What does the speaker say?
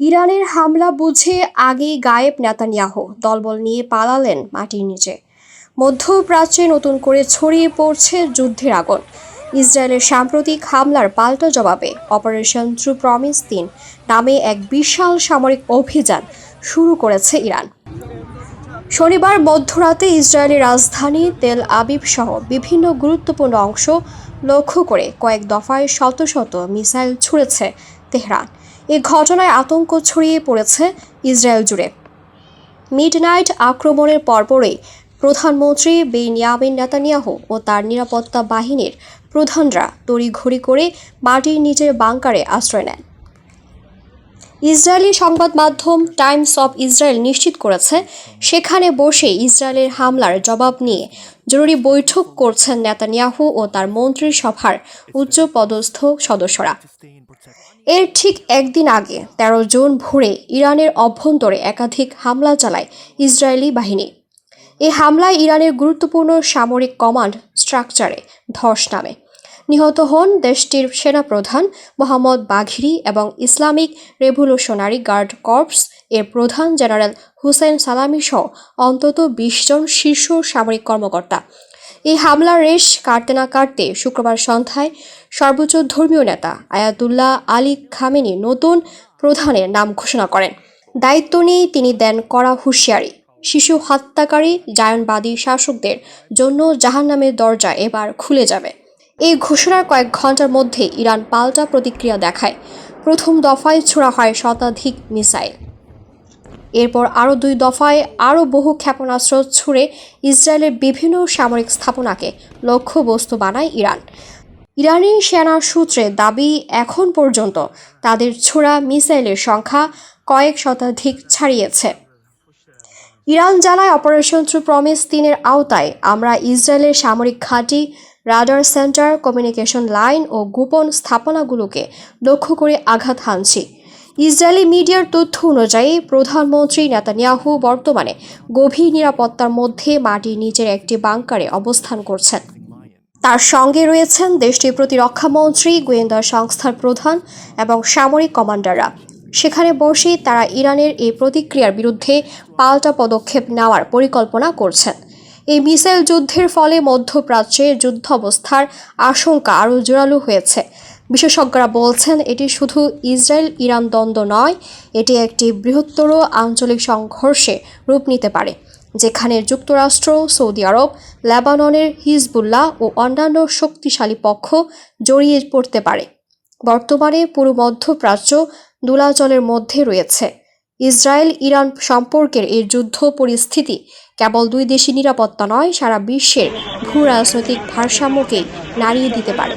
ইরানের হামলা বুঝে আগেই গায়েব নেতানিয়াহ। দলবল নিয়ে পালালেন মাটির নিচে। মধ্যপ্রাচ্যে নতুন করে ছড়িয়ে পড়ছে যুদ্ধের আগুন। ইসরায়েলের সাম্প্রতিক হামলার পাল্টা জবাবে অপারেশন ট্রু প্রমিস তিন নামে এক বিশাল সামরিক অভিযান শুরু করেছে ইরান। শনিবার মধ্যরাতে ইসরায়েলের রাজধানী তেল আবিব সহ বিভিন্ন গুরুত্বপূর্ণ অংশ লক্ষ্য করে কয়েক দফায় শত শত মিসাইল ছুড়েছে তেহরান। এ ঘটনায় আতঙ্ক ছড়িয়ে পড়েছে ইসরায়েল জুড়ে। মিডনাইট আক্রমণের পরপরই প্রধানমন্ত্রী বেনিয়ামিন নেতানিয়াহু ও তার নিরাপত্তা বাহিনীর প্রধানরা তড়িঘড়ি করে মাটির নিচের বাংকারে আশ্রয় নেন। ইসরায়েলি সংবাদ মাধ্যম টাইমস অফ ইসরায়েল নিশ্চিত করেছে, সেখানে বসে ইসরায়েলের হামলার জবাব নিয়ে জরুরি বৈঠক করছেন নেতানিয়াহু ও তার মন্ত্রিসভার উচ্চপদস্থ সদস্যরা। এর ঠিক একদিন আগে তেরো জুন ভোরে ইরানের অভ্যন্তরে একাধিক হামলা চালায় ইসরায়েলি বাহিনী। এই হামলায় ইরানের গুরুত্বপূর্ণ সামরিক কমান্ড স্ট্রাকচারে ধস নামে। নিহত হন দেশটির সেনাপ্রধান মোহাম্মদ বাঘিরি এবং ইসলামিক রেভলিউশনারি গার্ড কর্পস এর প্রধান জেনারেল হুসেন সালামি সহ অন্তত বিশ জন শীর্ষ সামরিক কর্মকর্তা। এই হামলার রেশ কাটতে না কাটতে শুক্রবার সন্ধ্যায় সর্বোচ্চ ধর্মীয় নেতা আয়াতুল্লাহ আলী খামেনি নতুন প্রধানের নাম ঘোষণা করেন। দায়িত্ব নিয়েই তিনি দেন কড়া হুঁশিয়ারি। শিশু হত্যাকারী জায়নবাদী শাসকদের জন্য জাহান্নামের দরজা এবার খুলে যাবে। এই ঘোষণার কয়েক ঘণ্টার মধ্যে ইরান পাল্টা প্রতিক্রিয়া দেখায়। প্রথম দফায় ছোড়া হয় শতাধিক মিসাইল। এরপর আরও দুই দফায় আরও বহু ক্ষেপণাস্ত্র ছুড়ে ইসরায়েলের বিভিন্ন সামরিক স্থাপনাকে লক্ষ্যবস্তু বানায় ইরান। ইরানি সেনা সূত্রে দাবি, এখন পর্যন্ত তাদের ছোড়া মিসাইলের সংখ্যা কয়েক শতাধিক ছাড়িয়েছে। ইরান জানায়, অপারেশন থ্রু প্রমিস তিনের আওতায় আমরা ইসরায়েলের সামরিক ঘাঁটি রাডার সেন্টার, কমিউনিকেশন লাইন ও গোপন স্থাপনাগুলোকে লক্ষ্য করে আঘাত হানছি। ইসরায়েলি মিডিয়ার তথ্য অনুযায়ী, প্রধানমন্ত্রী নেতানিয়াহু বর্তমানে গভীর নিরাপত্তার মধ্যে মাটির নিচের একটি বাংকারে অবস্থান করছেন। তার সঙ্গে রয়েছেন দেশটির প্রতিরক্ষামন্ত্রী গোয়েন্দা সংস্থার প্রধান এবং সামরিক কমান্ডাররা। সেখানে বসেই তারা ইরানের এই প্রতিক্রিয়ার বিরুদ্ধে পাল্টা পদক্ষেপ নেওয়ার পরিকল্পনা করছেন। এই মিসাইল যুদ্ধের ফলে মধ্যপ্রাচ্যে যুদ্ধ অবস্থার আশঙ্কা আরও জোরালো হয়েছে। বিশেষজ্ঞরা বলছেন, এটি শুধু ইসরায়েল ইরান দ্বন্দ্ব নয়, এটি একটি বৃহত্তর আঞ্চলিক সংঘর্ষে রূপ নিতে পারে, যেখানে যুক্তরাষ্ট্র, সৌদি আরব, লেবাননের হিজবুল্লাহ ও অন্যান্য শক্তিশালী পক্ষ জড়িয়ে পড়তে পারে। বর্তমানে পুরো মধ্যপ্রাচ্য দোলাচলের মধ্যে রয়েছে। ইসরায়েল ইরান সম্পর্কের এই যুদ্ধ পরিস্থিতি কেবল দুই দেশের নিরাপত্তা নয়, সারা বিশ্বের ভূ রাজনৈতিক ভারসাম্যকেই নাড়িয়ে দিতে পারে।